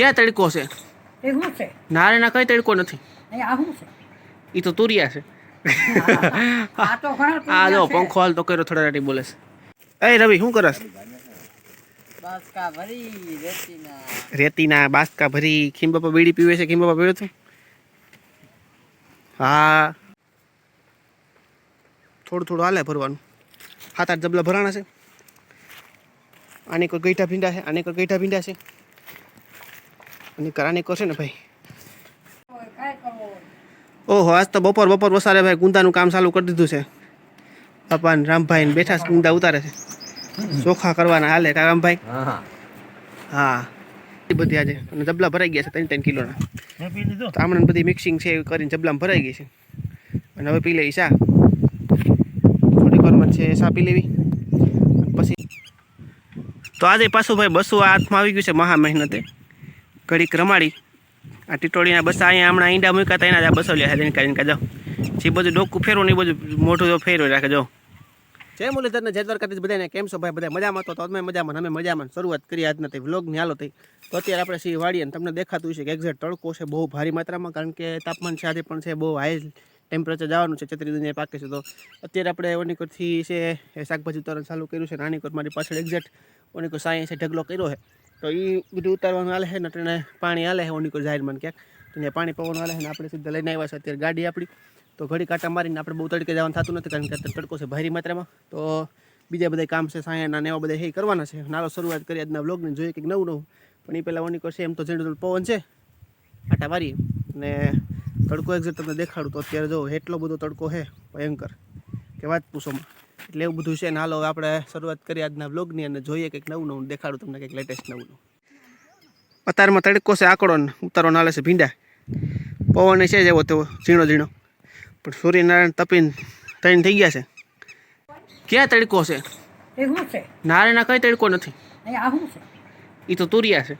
ક્યાં તડકો છે? એ શું છે? નારેના કઈ તડકો નથી? અહીંયા આ શું છે? એ તો તુરિયા છે. આ તો ઘણા આ જો પંખો હાલ તો કર્યો થોડા રાટી બોલે છે. એ રવિ શું કરસ? બાસકા ભરી રેતીના. રેતીના બાસકા ભરી ખીમબાપા બીડી પીવે છે? ખીમબાપા પીવે છે? હા. થોડું થોડું હાલે ભરવાનું. સાત આઠ જબલા ભરાણા છે. આની કોઈ ગઈઠા ભીંડા છે? આની કોઈ ગઈઠા ભીંડા છે? અને કરાની કરશે છે ને ભાઈ? ઓહો આજ તો બપોર બપોર વસારે ભાઈ ગુંદાનું કામ ચાલુ કરી દીધું છે. પપ્પા ને રામભાઈ ને બેઠા છે ગુંદા ઉતારે છે. ચોખા કરવાના હાલે કા રામભાઈ? હા હા. એ બધી આજે અને જબલા ભરાઈ ગયા છે ત્રણ ત્રણ કિલોના. આમણે બધી મિક્સિંગ છે એ કરીને જબલામાં ભરાઈ ગઈ છે. અને હવે પી લઈ શા થોડીક વારમાં છે શા પી લેવી. પછી તો આજે પાછું ભાઈ બસો હાથમાં આવી ગયું છે મહા મહેનતે. ઘડીક રમાડી. આ ટીટોળીના બસ અહીંયા હમણાં ઈંડા મૂક્યા હતા એના બસો લે છે. કાઢીને કાજો જે બધું ડોકું ફેરવું ને એ બધું મોટું જો ફેરવી રાખે જો જય મુરલીધરને જય દ્વારકાધીશ બધાને કેમ છો ભાઈ? બધા મજામાં તો? અમે મજામાં અમે મજામાં શરૂઆત કરી આજ નથી વ્લોગની હાલો થઈ તો અત્યારે આપણે સી વાળીએ અને તમને દેખાતું છે કે એક્ઝેક્ટ તડકો છે, બહુ ભારી માત્રામાં, કારણ કે તાપમાન છે, આજે પણ છે, બહુ હાઈ ટેમ્પરેચર જવાનું છે છત્રી દુનિયા પાકે છે. તો અત્યારે આપણે ઓનિકોરથી છે, શાકભાજી ઉતારણ ચાલુ કર્યું છે, નાનીકોર મારી પાછળ એક્ઝેક્ટ ઓનિકોર સાંઈ છે ઢગલો કર્યો છે. તો એ બધું ઉતારવાનું હાલે છે ને એટલે પાણી હાલે છે ઓનિકોર જાહેરમાં ક્યાંક. તો ત્યાં પાણી પવન હાલે છે, ને આપણે સીધા લઈને આવ્યા છે અત્યારે ગાડી આપણી. તો ઘડી કાંટા મારીને આપણે બહુ તડકે જવાનું થતું નથી, કારણ કે અત્યારે તડકો છે ભારી માત્રામાં. તો બીજા બધા કામ છે સાયાના ને એવા બધા એ કરવાના છે. નાલો શરૂઆત કરી આજના બ્લોગને જોઈએ કંઈક નવું નવું. પણ એ પહેલાં ઓનિકો છે, એમ તો ઝીણું પવન છે. આટા મારીએ. ને તડકો એક્ઝેક્ટ તમને દેખાડું, તો અત્યારે જો એટલો બધો તડકો છે, ભયંકર. કે વાત પૂછોમાં એટલે એવું બધું છે. ને હાલો હવે આપણે શરૂઆત કરીએ આજના બ્લોગની અને જોઈએ કંઈક નવું નવું. દેખાડું તમને કંઈક લેટેસ્ટ નવું નવું. અત્યારમાં તડકો છે આકડો ને ઉતારો નાલે છે ભીંડા. પવન છે જેવો તેવો ઝીણો ઝીણો. પણ સૂર્યનારાયણ તપીને ત્રણ થઈ ગયા છે. ક્યાં તડકો છે? નારાયણના કઈ તડકો નથી. એ તો તુરિયા છે.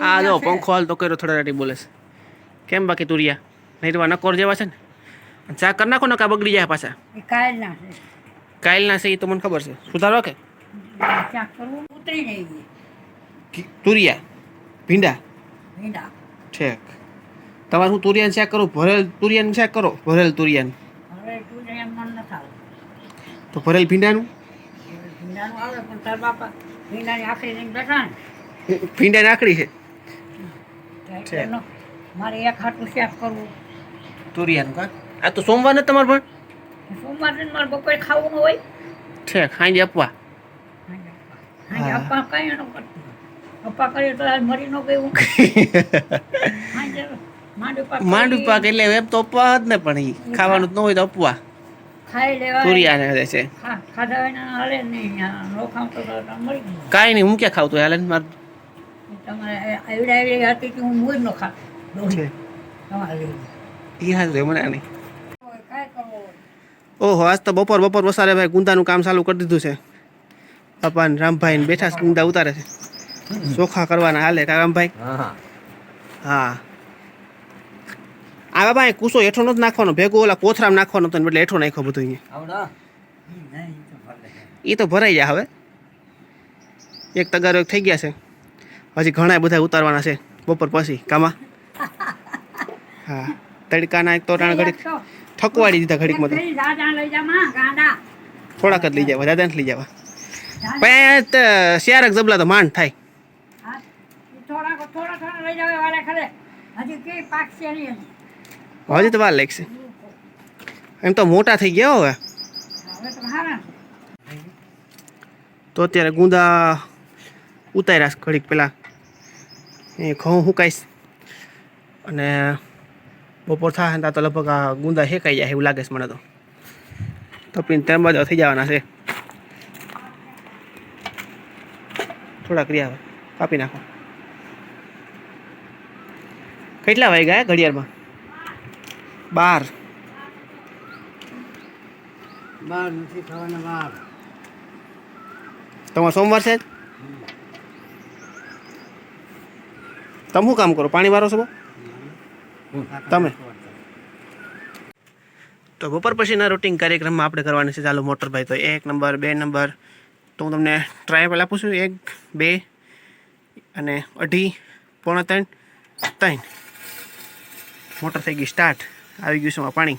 આ જો પંખો હાલ તો કર્યો થોડા રાટી બોલે છે. કેમ બાકી તુરિયા? નહીં તો નકોર જેવા છે ને? ચા કરી નાખો ને કા બગડી જાય પાછા? કાયલ કાયલના છે. કાયલના છે એ તો મને ખબર છે. સુધારો કે? ઉતરી નહીં તુરિયા? ભીંડા? ભીંડા. ઠેક. તમારે હું તુરિયાન શાક કરું? ભરેલ તુરિયાન શાક કરો? ભરેલ તુરિયાનું. તું ભરેલ ભીંડાનું? ભીંડાનું આવે પણ તાર બાપા ભીંડાની આખરી લઈને બેઠા ને. ભીંડા નાખડી છે? નો- મારે એક હાટું શાક કરવું. તુરિયાનું કા? આ તો સોમવાર ને તમારે પણ? સોમવાર ને મારે બપોરે ખાવું હોય. છે ખાઈ આપવા. હાંજે અપ્પા કઈ ન કરતું. અપ્પા કરીએ તો મરી ન ગયું. હાંજે માંડવી પાક એટલે એમ તો અપવા જ ને પણ ઈ. ખાવાનું જ ન હોય તો અપવા. ખાઈ છે. ખાધા વિના હાલે નહીં નો ખાવ તો મરી ગયું. કાંઈ નહીં હું ક્યાં ખાવતો હાલે ને મારે. તમારે એવડી એવડી હતી કે હું મૂળ ન ખા તમારે લેવું. એ હાલ રે મને નહીં ઓહો આજ તો બપોર બપોર વસારે ભાઈ ગુંદાનું કામ ચાલુ કરી દીધું છે. પપ્પા ને રામભાઈ ને બેઠા છે ગુંદા ઉતારે છે. ચોખા કરવાના હાલે કા રામભાઈ? હા. હા. આ બાબા કુસો હેઠો નથી નાખવાનો ભેગો ઓલા કોથરામ નાખવાનો હતો ને એટલે હેઠો નાખ્યો બધું અહીંયા. એ તો ભરાઈ જાય હવે. એક તગારો એક થઈ ગયા છે. હજી ઘણા બધા ઉતારવાના છે બપોર પછી કામાં. હા. તડકાના એક તોરણ ઘડીક થકવાડી દીધા જા માં થોડાક જ લઈ જવા દાદા નથી લઈ જવા પણ શિયારક જબલા તો માંડ થાય. હજી તો વાર લાગશે. એમ તો મોટા થઈ ગયા હવે. તો અત્યારે ગુંદા ઉતાર્યા ઘડીક પેલા એ ઘઉં હુકાઈશ અને બપોર થાય ને તો લગભગ આ ગુંદા શેકાઈ જાય એવું લાગે છે મને તો. તપીને તેમ બધા થઈ જવાના છે. થોડાક રહ્યા હવે કાપી નાખો. કેટલા વાગ્યા ઘડિયાળમાં? બાર. બાર નથી ખાવાના બાર. તમારો સોમવાર છે? તમે શું કામ કરો? પાણી વારો છો? તમે? તો બપોર પછીના રૂટિન કાર્યક્રમમાં આપણે કરવાની છે ચાલુ મોટરભાઈ તો એક નંબર બે નંબર તો હું તમને ટ્રાયલ આપું છું. એક, બે અને અઢી, પોણા ત્રણ ત્રણ મોટર થઈ ગઈ સ્ટાર્ટ આવી ગયું છે એમાં પાણી.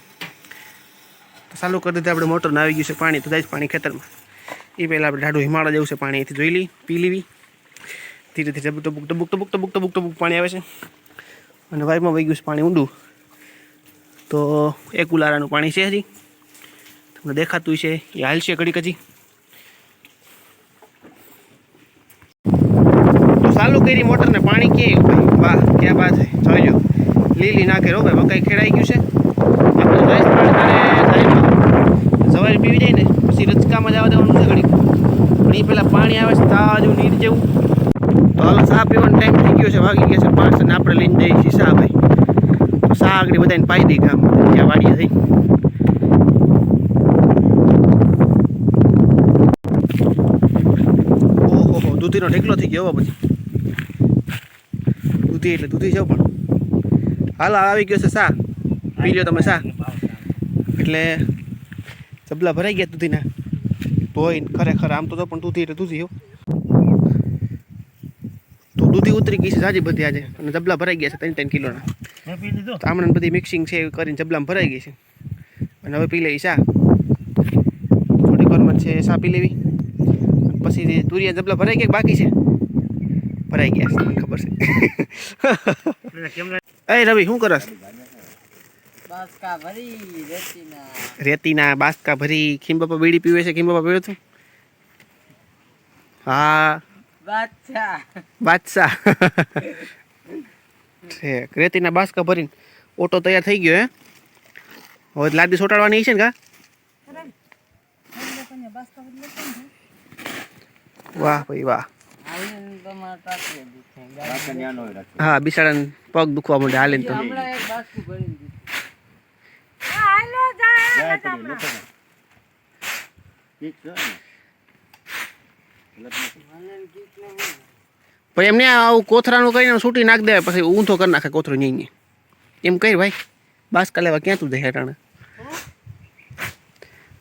તો ચાલુ કરી દીધું આપણે મોટરને આવી ગયું છે પાણી. તો જાય પાણી ખેતરમાં. એ પહેલાં આપણે ઢાઢું હિમાળા જવું છે પાણી અહીંથી જોઈ લઈ પી લેવી. ધીરે ધીરે ટબુક ટબુક ટબુક ટબુક ટબુક ટબુક પાણી આવે છે. અને વાયમાં વહી ગયું છે પાણી ઊંડું. તો એક ઉલારાનું પાણી છે હજી. તમને દેખાતું છે એ હાલશે ઘડીક હજી. તો ચાલુ કરી મોટરને પાણી કે વાહ, ક્યાં છે જોઈજો લીલી નાખે રો ભાઈ, મકાઈ ખેડાઈ ગયું છે. સવારે પીવી જાય ને, પછી રચકામાં જવા દેવાનું છે ઘડીક. પણ એ પહેલાં પાણી આવે છે, તાજું, નીર જેવું. તો હાલો, ચા પીવાનો ટાઈમ થઈ ગયો છે, વાગી ગયા છે પાંચ અને આપણે લઈને જઈએ છીએ ચા ભાઈ તો ચા આગળ બધાને પાઈ દઈ ગામ. ત્યાં વાડીએ થઈ ઓહો દૂધીનો ઢેકલો થઈ ગયો પછી. દૂધી એટલે દૂધી જાવ પણ. હાલ આવી ગયો છે સા પી લ્યો તમે સા એટલે ચબલા ભરાઈ ગયા દૂધીના. ધોઈને ખરેખર આમ તો પણ દૂધી એટલે દૂધી તો દૂધી ઉતરી ગઈ છે સાજી બધી આજે. અને જબલા ભરાઈ ગયા છે ત્રણ ત્રણ કિલોના. મેં પી લીધો. તો આમણે બધી મિક્સિંગ છે એ કરીને જબલામાં ભરાઈ ગઈ છે. અને હવે પી લેવી શા થોડીક વારમાં છે શા પી લેવી. પછી તુરિયા જબલા ભરાઈ ગયા બાકી છે? ભરાઈ ગયા છે મને ખબર છે. એ રવિ શું કરસ? બાસકા ભરી રેતીના. રેતીના બાસકા ભરી. ખીમબાપા બીડી પીવે છે ખીમબાપા પીવે તું હા. બાદશાહ. છે રેતીના બાસકા ભરીને ઓટો તૈયાર થઈ ગયો હે. હવે લાદી સોટાડવાની છે ને કા? વાહ ભાઈ વાહ. હા બિસાડાને પગ દુખવા માંડે હાલે તો હાલો એક પછી એમને આવું કોથરાનું કરીને છૂટી નાખ દે, પછી ઊંધો કરી નાખે કોથરો નહીં એમ કઈ ભાઈ, બાસકા લેવા ક્યાં તું જાય હેટાણે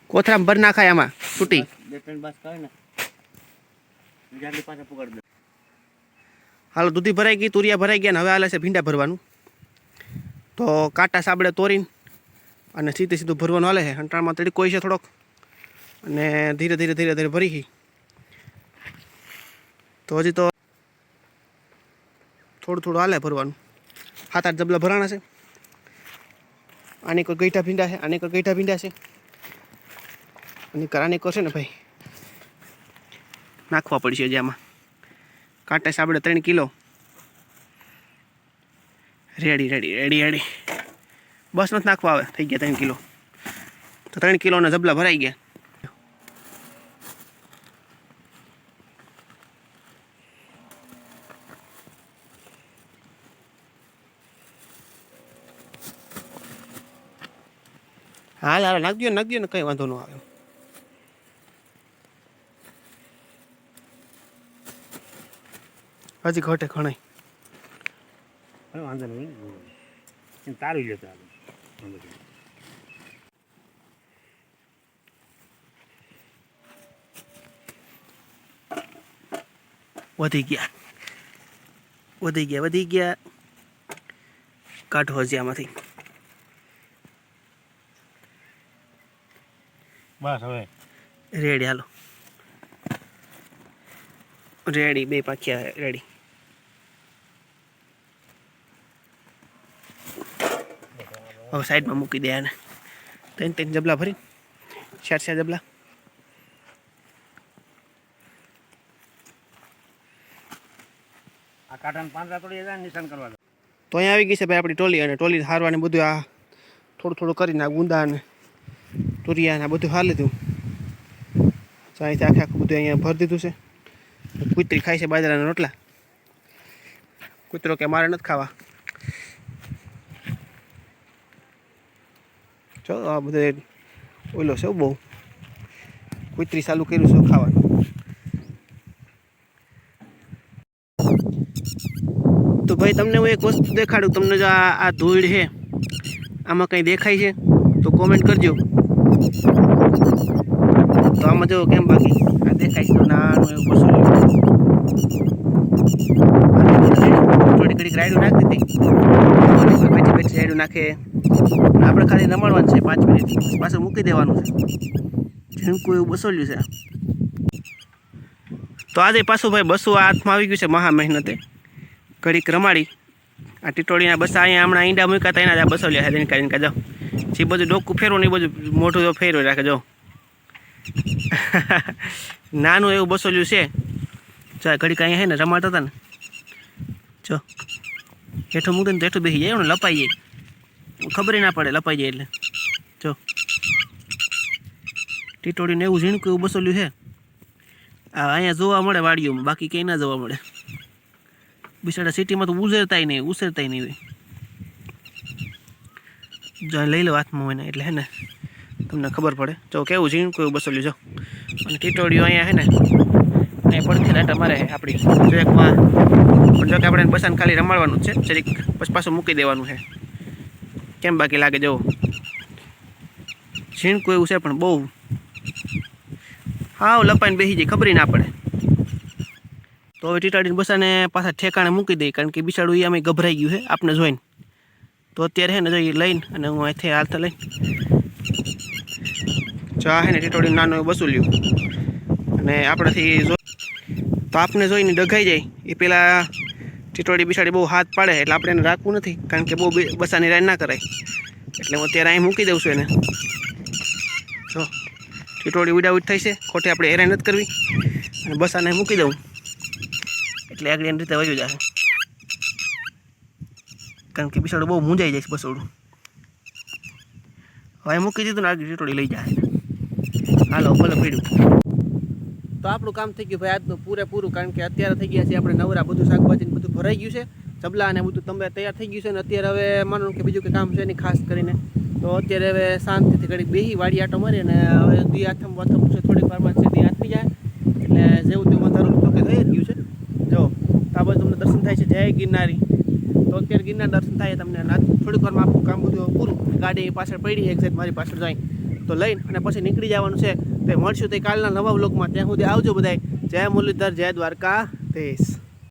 કોથરામાં ભર નાખાય આમાં છૂટી હાલો, દૂધી ભરાઈ ગઈ, તુરિયા ભરાઈ ગયા ને હવે હાલે છે ભીંડા ભરવાનું. તો કાંટા સાબડે તોરીને અને સીધે સીધું ભરવાનું હાલે છે. અંટાણમાં કોઈ છે થોડોક. અને ધીરે ધીરે ધીરે ધીરે ભરી ગઈ તો હજી તો થોડું થોડું હાલે ભરવાનું. સાત આઠ જબલા ભરાણા છે. આની કોઈ ગઈઠા ભીંડા છે, આની કોઈ ગઈઠા ભીંડા છે. અને કરાની કરશે ને ભાઈ? નાખવા પડશે હજી આમાં. કાંટા સાબડે ત્રણ kilo. Ready ready ready ready. બસ નથી નાખવા આવે. થઈ ગયા ત્રણ કિલો. તો ત્રણ કિલોના જબલા ભરાઈ ગયા. હાલ હાલ નાખ દો નાખ દો ને કંઈ વાંધો ન આવે. હજી ઘટે ઘણાય. વાંધો નહીં તારું તારું વાંધો વધી ગયા. વધી ગયા વધી ગયા. કાઢો હજી આમાંથી. બસ હવે. રેડી હાલો. રેડી બે પાખિયા રેડી હવે સાઈડમાં મૂકી દે આને. ત્રણ ત્રણ જબલા ભરી ચાર ચાર જબલા. આ કાંટાને પાંદડા તોડી જાય નિશાન કરવા તો અહીંયા આવી ગઈ છે ભાઈ આપણી ટોલી અને ટોલી હારવાની બધું આ થોડું થોડું કરીને આ ગુંદા ને. તુરિયા આ બધું હાર લીધું તો અહીંથી આખે આખું બધું અહીંયા ભરી દીધું છે. કૂતરી ખાય છે બાજરાના રોટલા. કૂતરો કે મારે નથી ખાવા. જો આ બધે ઓલો છે બહુ. કૂતરી ચાલુ કર્યું છે ખાવાનું. તો ભાઈ તમને હું એક વસ્તુ દેખાડું. તમને જો આ ધૂળ છે, આમાં કંઈ દેખાય છે, તો કોમેન્ટ કરજો. આમાં જો કેમ બાકી? આ દેખાય તો નાનું એવું કશું ઘડીક રાયડું નાખી દીધી બેઠી બેઠી રાયડું નાખે. આપણે ખાલી રમાડવાનું છે પાંચ મિનિટ. પછી મૂકી દેવાનું છે. ઝીણકું એવું બસોલ્યું છે. તો આજે પાછું ભાઈ બસો હાથમાં આવી ગયું છે મહા મહેનતે. ઘડીક રમાડી. આ ટીટોળીના બસ અહીંયા હમણાં ઈંડા મૂક્યા હતા, એના બસો લ્યા છે. કાઢીને કાઢો જે. બધું ડોકું ફેરવું ને એ બધું મોટું ફેરવી રાખે, જો. નાનું એવું બસોલ્યું છે. ચાલ ઘડીક અહીંયા છે ને રમાડતા હતા ને. જો. હેઠું મૂકે ને હેઠું બેસી જાય ને લપાઈ જાય. ખબર ના પડે લપાઈ જાય એટલે. જો. ટીટોળીને એવું ઝીણકું એવું બસોલ્યું છે. આ અહીંયા જોવા મળે વાડીઓમાં, બાકી ક્યાંય ના જોવા મળે. બિચારા સિટીમાં તો ઉઝેરતાય નહીં, ઉછેરતાય નહીં. જો, લઈ લો હાથમાં હોય ને એટલે હે ને. તમને ખબર પડે. જો કેવું છે? એવું બસોલ્યું જો અને ટીટોડીઓ અહીંયા છે ને ને પડખે લાટા મારે આપણી ટ્રેકમાં. પણ જો કે આપણે બસાને ખાલી રમાડવાનું છે. જરીક પછી પાછું મૂકી દેવાનું છે. કેમ બાકી લાગે? જવું ઝીણકું એવું છે, પણ બહુ. હાવ લપાઈને બેસી જાય, ખબર ના પડે. તો હવે ટીટાડીને બસાને પાછા ઠેકાણે મૂકી દઈ કારણ કે બિચારું એ અમે ગભરાઈ ગયું છે. આપને જોઈને. તો અત્યારે છે ને, જો એ લઈને અને હું અહીંથી હાલતા લઈને જો આ છે ને ટીટોડી નાનું એવું બસુલ્યું અને આપણાથી જો તો આપને જોઈને ડઘાઈ જાય. એ પેલા ટીટોડી બિચારી બહુ હાથ પાડે એટલે આપણે એને રાખવું નથી, કારણ કે બહુ બસાની રાઈડ ના કરાય. એટલે હું અત્યારે અહીં મૂકી દઉં છું એને. જો ટીટોડી ઉડાઉટ થઈ છે, ખોટી આપણે હેરાન નથી કરવી. અને બસાને મૂકી દઉં. એટલે આગળ એની રીતે વયું જશે કારણ કે બિચારું બહુ મૂંઝાઈ જાય છે બસોડું. હવે મૂકી દીધું ને આગળ ટીટોડી લઈ જાય હાલો, ભલે પીડ્યું. તો આપણું કામ થઈ ગયું ભાઈ આજનું પૂરેપૂરું, કારણ કે અત્યારે થઈ ગયા છે આપણે નવરા, બધું શાકભાજી બધું ભરાઈ ગયું છે. ચબલા અને બધું તમે તૈયાર થઈ ગયું છે ને અત્યારે હવે માનો કે બીજું કંઈ કામ છે નહીં ખાસ કરીને. તો અત્યારે હવે શાંતિથી ઘડી બેહી, વાડી આટો મારી અને હવે દી આથમ વાથમ છે, થોડીક વારમાં છે દી આથમી જાય. એટલે જેવું તેવું વધારું તો કે થઈ ગયું છે. જો આ બધું તમને દર્શન થાય છે, જય ગિરનારી. તો અત્યારે ગિરનાર દર્શન થાય તમને અને થોડીક વારમાં આપણું કામ બધું પૂરું. ગાડી પાછળ પડી એક્ઝેક્ટ મારી પાછળ જાય. તો લઈને અને પછી નીકળી જવાનું છે. તો મળશું તે કાલના નવા વ્લોગમાં. ત્યાં સુધી આવજો બધાય. જય મુરલીધર, જય દ્વારકા દેશ